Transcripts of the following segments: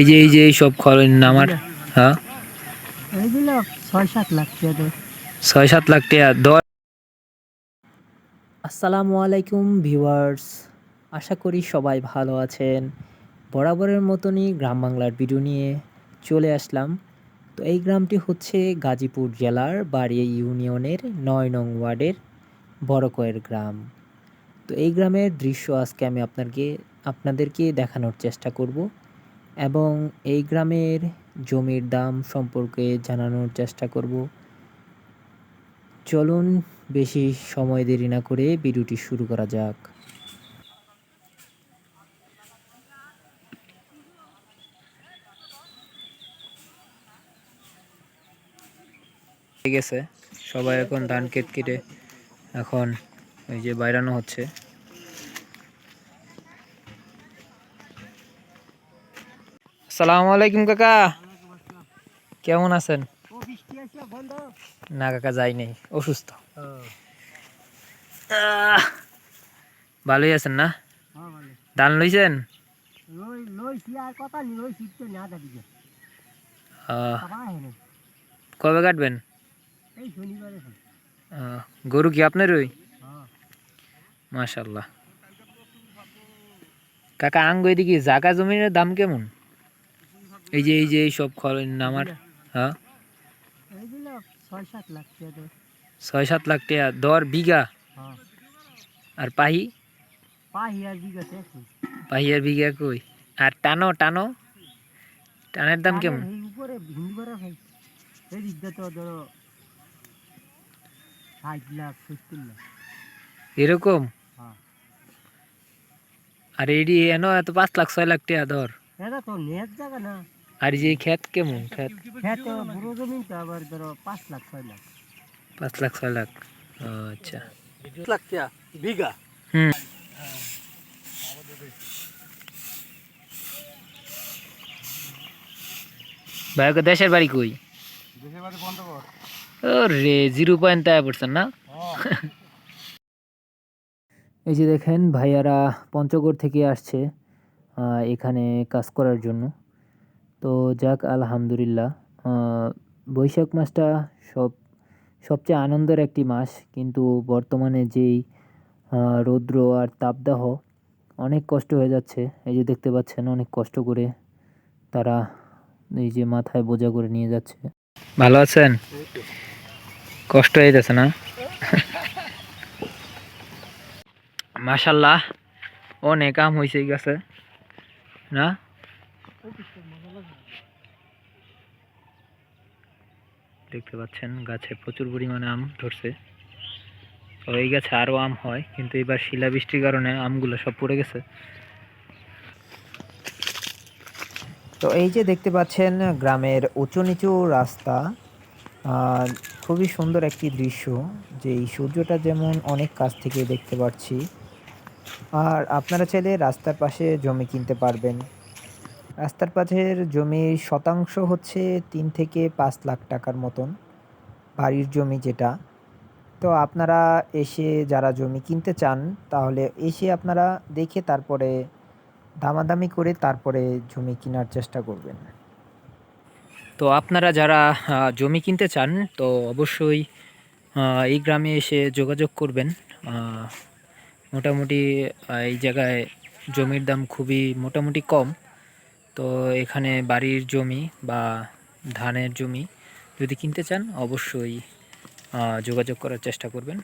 এই যে এই যে এই সব খরচ আমার? হ্যাঁ? এইগুলো ছয় সাত লাখ টাকা ছয় সাত লাখ টাকা দশ আসসালামু আলাইকুম ভিউয়ার্স। আশা করি সবাই ভালো আছেন। বরাবরের মতনই গ্রাম বাংলার ভিডিও নিয়ে চলে আসলাম। তো এই গ্রামটি হচ্ছে গাজীপুর জেলার বাড়িয়া ইউনিয়নের নয় নং ওয়ার্ডের বড়কয়ের গ্রাম। তো এই গ্রামের দৃশ্য আজকে আমি আপনাকে আপনাদেরকে দেখানোর চেষ্টা করব। এবং এই গ্রামের জমির দাম সম্পর্কে জানানোর চেষ্টা করব। চলুন বেশি সময় দেরি না করে ভিডিওটি শুরু করা যাক। হয়ে গেছে। সবাই এখন ধান কেট কেটে এখন ওই যে বাইরানো হচ্ছে। আসসালামু আলাইকুম, কাকা। কেমন আছেন? না, কাকা, যাই নাই, অসুস্থ। ভালোই আছেন না? ধান লইছেন? কবে কাটবেন? গরু কি আপনার ওই মাশাল্লাহ কাকা আঙ্গ জাগা জমির দাম কেমন? এই যে এই যে এই সব খরচ আমার হ্যাঁ? ছয় সাত লাখ টাকা দর। বিঘা? হ্যাঁ। আর পাহি? পাহি আর বিঘা কই? আর টানো টানো? টানের দাম কেমন? ধরো এরকম? হ্যাঁ। আর এডি এনো এত পাঁচ লাখ ছয় লাখ টাকা দর। এটা তো নেট জায়গা না। আর এই যে ক্ষেত কেমন? ক্ষেত? হ্যাঁ তো জমিন তো আবার ধরো পাঁচ লাখ ছয় লাখ। পাঁচ লাখ ছয় লাখ। ও, আচ্ছা। লাখ বিঘা। হুম। ভাই ওকে দেশের বাড়ি কই? দেশের বাড়ি বন্ধ কর জিরো পয়েন্ট আয় পড়ছেন না? এই যে দেখেন ভাইয়ারা পঞ্চগড় থেকে আসছে এখানে কাজ করার জন্য। তো যাক, আলহামদুলিল্লাহ। বৈশাখ মাসটা সব, সবচেয়ে আনন্দের একটি মাস। কিন্তু বর্তমানে যেই রৌদ্র আর তাপদাহ অনেক কষ্ট হয়ে যাচ্ছে। এই যে দেখতে পাচ্ছেন, অনেক কষ্ট করে তারা এই যে মাথায় বোঝা করে নিয়ে যাচ্ছে। ভালো আছেন? কষ্ট হয়ে যাচ্ছে না? মাশাল্লাহ অনেক আম হয়েছে গাছে, না? দেখতে পাচ্ছেন, গাছে প্রচুর পরিমাণে আম ধরছে। তো এই গাছে আরও আম হয়, কিন্তু এবার শিলাবৃষ্টির কারণে আমগুলো সব পড়ে গেছে। তো এই যে দেখতে পাচ্ছেন, গ্রামের উঁচু নিচু রাস্তা খুবই সুন্দর একটি দৃশ্য, যে এই সূর্যটা যেমন অনেক কাছ থেকে দেখতে পাচ্ছি। আর আপনারা চাইলে রাস্তার পাশে জমি কিনতে পারবেন। রাস্তার পাশের জমির শতাংশ হচ্ছে তিন থেকে পাঁচ লাখ টাকার মতন বাড়ির জমি যেটা। তো আপনারা এসে যারা জমি কিনতে চান, তাহলে এসে আপনারা দেখে তারপরে দামাদামি করে তারপরে জমি কেনার চেষ্টা করবেন। তো আপনারা যারা জমি কিনতে চান, তো অবশ্যই এই গ্রামে এসে যোগাযোগ করবেন। মোটামুটি এই জায়গায় জমির দাম খুবই মোটামুটি কম। তো এখানে বাড়ির জমি বা ধানের জমি যদি কিনতে চান, অবশ্যই যোগাযোগ করার চেষ্টা করবেন।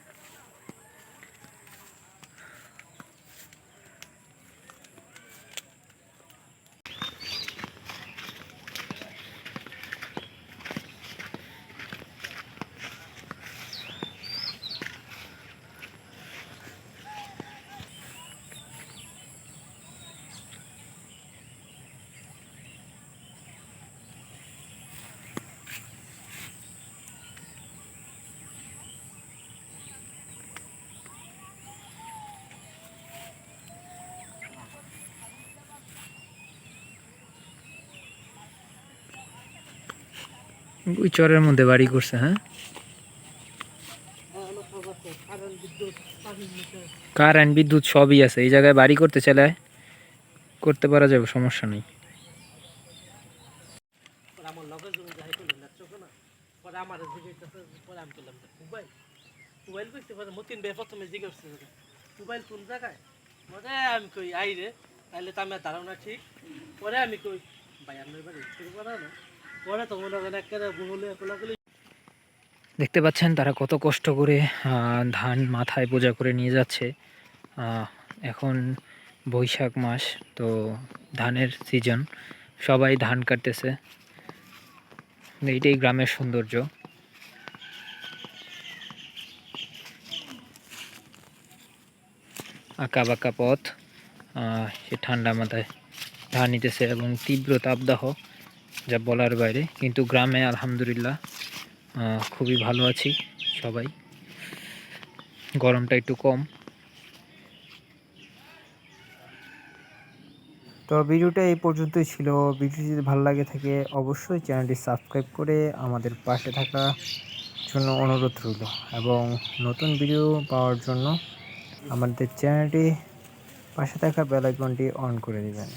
ওই চরের মধ্যে বাড়ি করছে হ্যাঁ? কারেন্ট বিদ্যুৎ সবই আছে, এই জায়গায় বাড়ি করতে চাইলে করতে পারা যাবে, সমস্যা নেই। আমার আমার আমি কই আই রে তাহলে তো আমার ধারণা ঠিক। পরে আমি কই, ভাই আপনার বাড়ি করা না দেখতে পাচ্ছেন তারা কত কষ্ট করে ধান মাথায় বোঝা করে নিয়ে যাচ্ছে। এখন বৈশাখ মাস, তো ধানের সিজন সবাই ধান কাটতেছে। এইটাই গ্রামের সৌন্দর্য। আঁকা বাঁকা পথ সে ঠান্ডা মাথায় ধান নিতেছে এবং তীব্র তাপদাহ। যা বলার বাইরে। কিন্তু গ্রামে আলহামদুলিল্লাহ খুবই ভালো আছি সবাই। গরমটা একটু কম। তো ভিডিওটা এই পর্যন্তই ছিল। ভিডিও যদি ভালো লাগে থাকে, অবশ্যই চ্যানেলটি সাবস্ক্রাইব করে আমাদের পাশে থাকা জন্য অনুরোধ রইল। এবং নতুন ভিডিও পাওয়ার জন্য আমাদের চ্যানেলটি পাশে থাকা বেল আইকনটি অন করে দিবেন।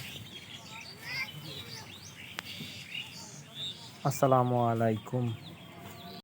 আসসালামু আলাইকুম।